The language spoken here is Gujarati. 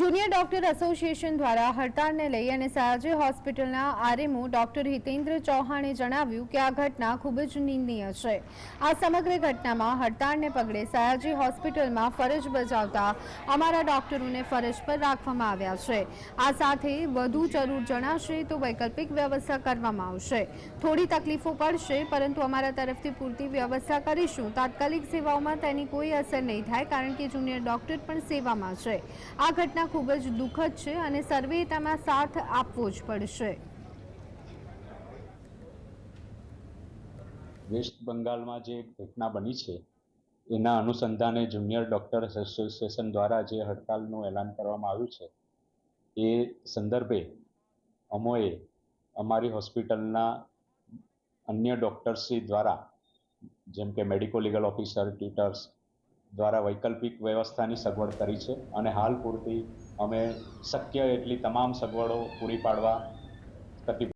જુનિયર ડોક્ટર એસોસિએશન દ્વારા હડતાળને લઈ અને સયાજી હોસ્પિટલના આરએમઓ ડોક્ટર હિતેન્દ્ર ચૌહાણે જણાવ્યું કે આ ઘટના ખૂબ જ નિંદનીય છે. આ સમગ્ર ઘટનામાં હડતાળને પગલે સયાજી હોસ્પિટલમાં ફરજ બજાવતા અમારા ડોક્ટરોને ફરજ પર રાખવામાં આવ્યા છે. આ સાથે વધુ જરૂર જણાશે તો વૈકલ્પિક વ્યવસ્થા કરવામાં આવશે. થોડી તકલીફો પડશે, પરંતુ અમારા તરફથી પૂરતી વ્યવસ્થા કરીશું. તાત્કાલિક સેવાઓમાં તેની કોઈ અસર નહીં થાય, કારણ કે જુનિયર ડોક્ટર પણ સેવામાં છે. આ ઘટના ખૂબ જ દુઃખદ છે અને સર્વે તેમાં સાથ આપવો જ પડશે. વેસ્ટ બંગાળમાં જે ઘટના બની છે, એના અનુસંધાને જુનિયર ડૉક્ટર એસોસિએશન દ્વારા જે હડતાલનું એલાન કરવામાં આવ્યું છે, એ સંદર્ભે અમોએ અમારી હોસ્પિટલના અન્ય ડૉક્ટરશ્રી દ્વારા, જેમ કે મેડિકો લીગલ ઓફિસર, ટ્યુટર્સ દ્વારા વૈકલ્પિક વ્યવસ્થાની સગવડ કરી છે અને હાલ પૂરતી અમે શક્ય એટલી તમામ સગવડો પૂરી પાડવા કટિબદ્ધ